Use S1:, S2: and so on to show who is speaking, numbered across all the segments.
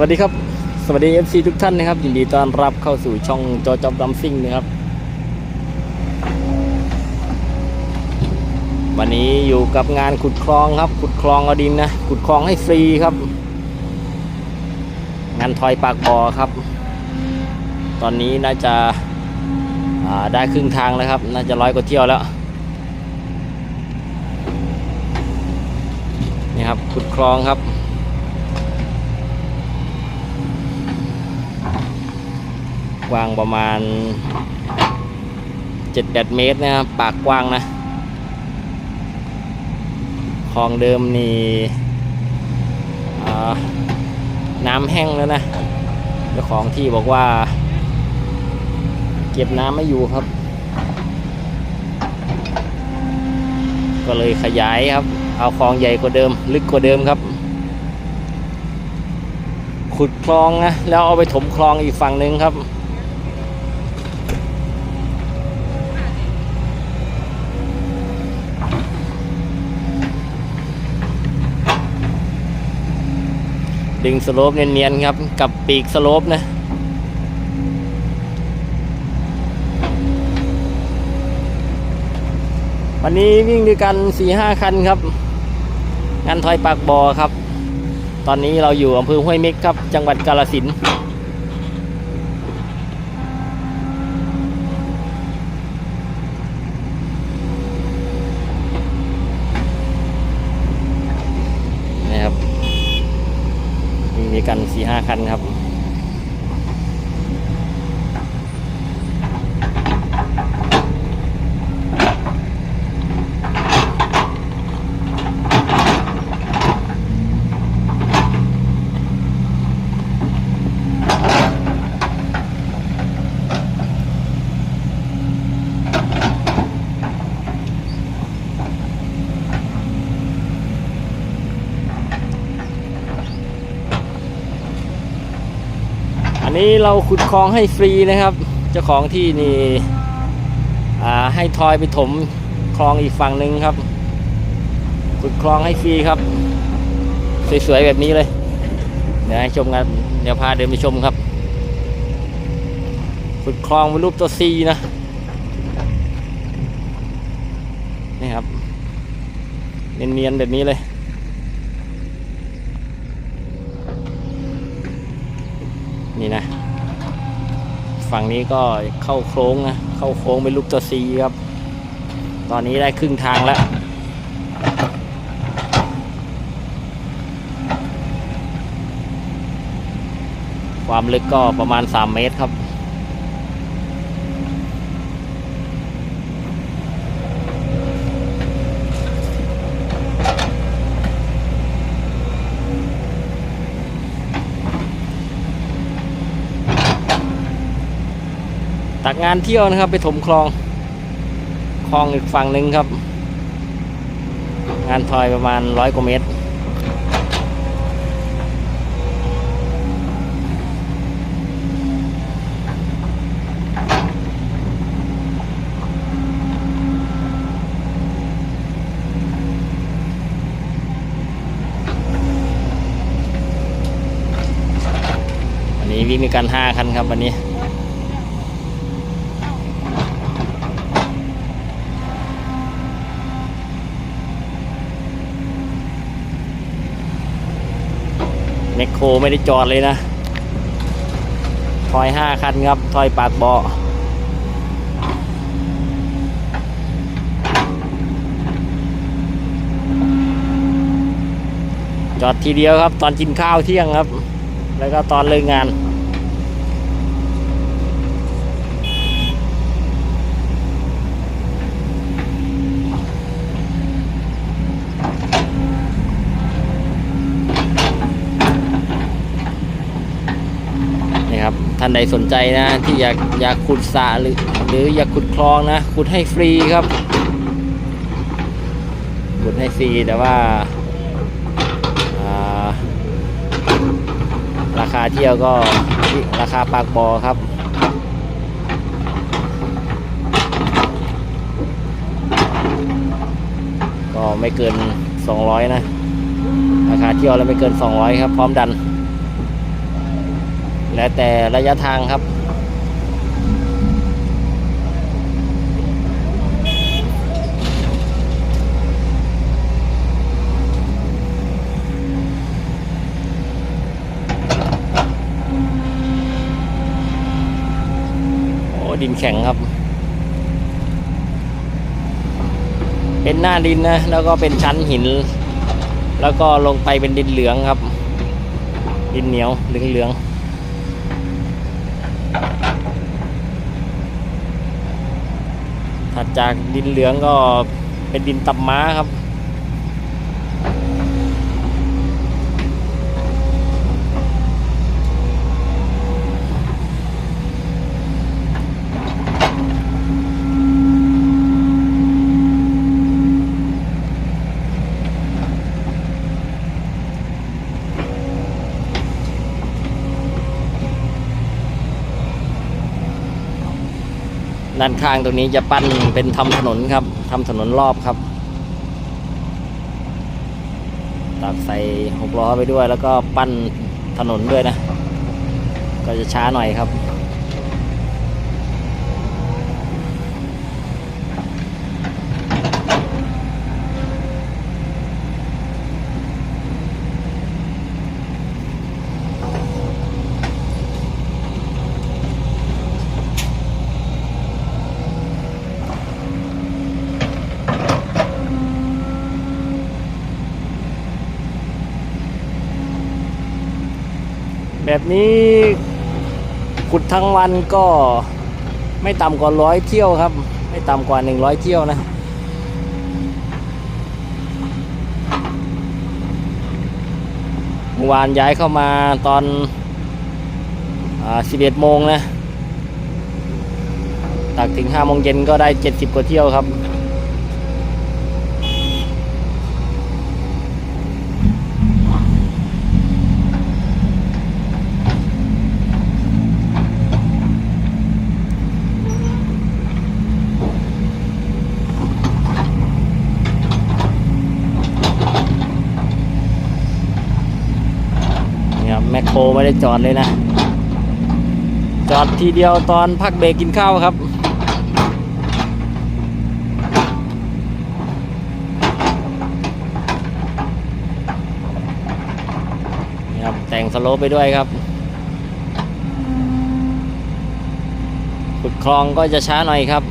S1: วัสดีครับ สวัสดี FC ทุกท่านนะครับ ยินดีต้อนรับเข้าสู่ช่องจอจอบดัมซิ่งนะครับ วันนี้อยู่กับงานขุดคลองครับ ขุดคลองอดินนะ ขุดคลองให้ฟรีครับ งานทอยปากบ่อครับ ตอนนี้น่าจะาได้ครึ่งทางแล้วครับ น่าจะร้อยกว่าเที่ยวแล้วนี่ครับขุดคลองครับ กว้างประมาณ7-8เมตรนะครับปากกว้างนะคลองเดิมนี่น้ำแห้งแล้วนะเจ้าของที่บอกว่า เก็บน้ำไม่อยู่ครับ ก็เลยขยายครับ เอาคลองใหญ่กว่าเดิม ลึกกว่าเดิมครับ ขุดคลองนะแล้วเอาไปถมคลองอีกฝั่งหนึ่งครับ ดึงสโลปเนียนๆครับ กับปีกสโลปนะวันนี้วิ่งด้วยกัน4ีห้าคันครับ งานทอยปากบอครับ ตอนนี้เราอยู่อำเภอห้วยเม็กครับ จังหวัดกาลสินธุ์นะครับวิ่ง สี่ห้าคันครับ นี้เราขุดคลองให้ฟรีนะครับ เจ้าของที่นี่ให้ทอยไปถมคลองอีกฝั่งหนึ่งครับ ขุดคลองให้ฟรีครับ สวยๆแบบนี้เลย เดี๋ยวให้ชมกันเดี๋ยวพาเดินไปชมครับ ขุดคลองเป็นรูปตัวซีนะ นี่ครับ เนียนๆแบบนี้เลย นี่นะ ฝั่งนี้ก็เข้าโค้งนะเข้าโค้งเป็นลูกตัวซีครับ ตอนนี้ได้ครึ่งทางแล้วความลึกก็ประมาณ 3 เมตรครับ ตักงานเที่ยวนะครับ ไปถมคลอง คลองอีกฝั่งหนึ่งครับ งานทอยประมาณร้อยกว่าเมตรวันนี้วิ่งมีกันห้าคันครับ วันนี้ แมคโครไม่ได้จอดเลยนะถอยห้าคันครับถอยปากเบาะจอดทีเดียวครับ ตอนกินข้าวเที่ยงครับ แล้วก็ตอนเลิกงาน ท่านใดสนใจนะ ที่อยากอยากขุดสระหรือ หรืออยากขุดคลองนะขุดให้ฟรีครับขุดให้ฟรีแต่ว่าาราคาเที่ยวก็ราคาปากบอครับก็ไม่เกิน 200 นะ ราคาเที่ยวแล้วไม่เกิน 200 ครับ พร้อมดัน แล้วแต่ระยะทางครับ โอ้ ดินแข็งครับ เป็นหน้าดินนะ แล้วก็เป็นชั้นหิน แล้วก็ลงไปเป็นดินเหลืองครับ ดินเหนียวเหลืองๆถัด จากดินเหลืองก็เป็นดินตับม้าครับ ด้านข้างตรงนี้จะปั้นเป็นทำถนนครับทำถนนรอบครับตักใส่หกล้อไปด้วย แล้วก็ปั้นถนนด้วยนะ ก็จะช้าหน่อยครับ แบบนี้ขุดทั้งวันก็ไม่ต่ำกว่าร้อยเที่ยวครับ ไม่ต่ำกว่าหนึ่งร้อยเที่ยวนะเมื่อวานย้ายเข้ามาตอนสิบเอ็ดโมงนะ ตักถึงห้าโมงเย็นก็ได้เจ็ดสิบกว่าเที่ยวครับ นี่ครับแมคโคร ได้จอดเลยนะ จอดทีเดียวตอนพักเบรกกินข้าวครับ นี่ครับ แต่งสโลปไปด้วยครับขุดคลองก็จะช้าหน่อยครับ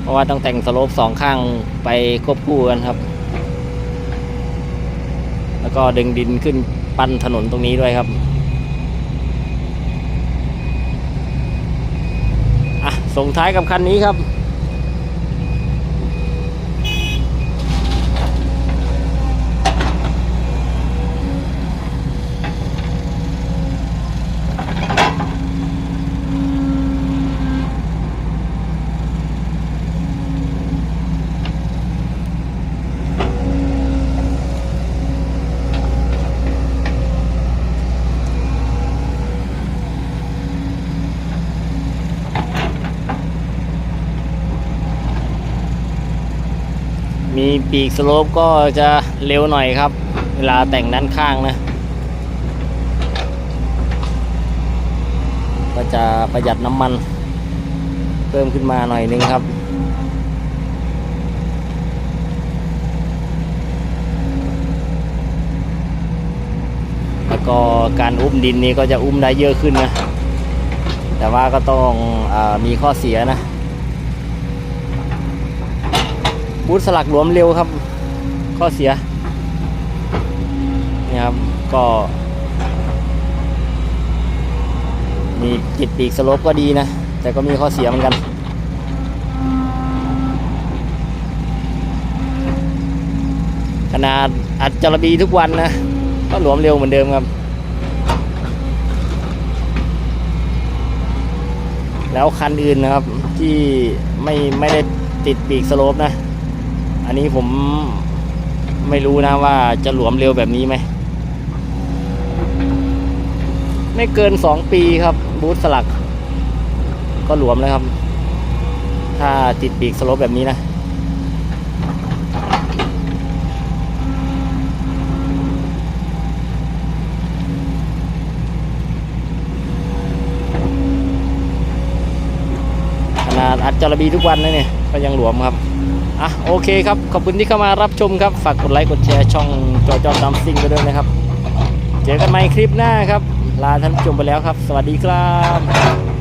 S1: เพราะว่าต้องแต่งสโลปสองข้างไปควบคู่กันครับ แล้วก็ดึงดินขึ้น ปั้นถนนตรงนี้ด้วยครับอะส่งท้ายกับคันนี้ครับ มีปีกสโลปก็จะเร็วหน่อยครับ เวลาแต่งด้านข้างนะ ก็จะประหยัดน้ำมัน เพิ่มขึ้นมาหน่อยนึงครับแล้วก็การอุ้มดินนี้ก็จะอุ้มได้เยอะขึ้นนะ แต่ว่าก็ต้องอมีข้อเสียนะ บูทสลักหลวมเร็วครับ ข้อเสียนี่ครับ ก็ มีจิตปีกสลปก็ดีนะ แต่ก็มีข้อเสียเหมือนกันขนาดอัดจระบีทุกวันนะ ก็หลวมเร็วเหมือนเดิมครับ แล้วคันอื่นนะครับที่ไม่ไม่ได้ติดปีกสโลปนะ อันนี้ผมไม่รู้นะว่าจะหลวมเร็วแบบนี้ไหม ไม่เกินสองปีครับ บูทสลัก ก็หลวมแล้วครับ ถ้าติดปีกสลบแบบนี้นะขนาดอัดจระบีทุกวันนะเนี่ย ก็ยังหลวมครับ อะโอเคครับ ขอบคุณที่เข้ามารับชมครับ ฝากกดไลค์กดแชร์ช่องจอจอตามซิงไปด้วยนะครับ เจอกันใหม่คลิปหน้าครับ ลาท่านผู้ชมไปแล้วครับ สวัสดีครับ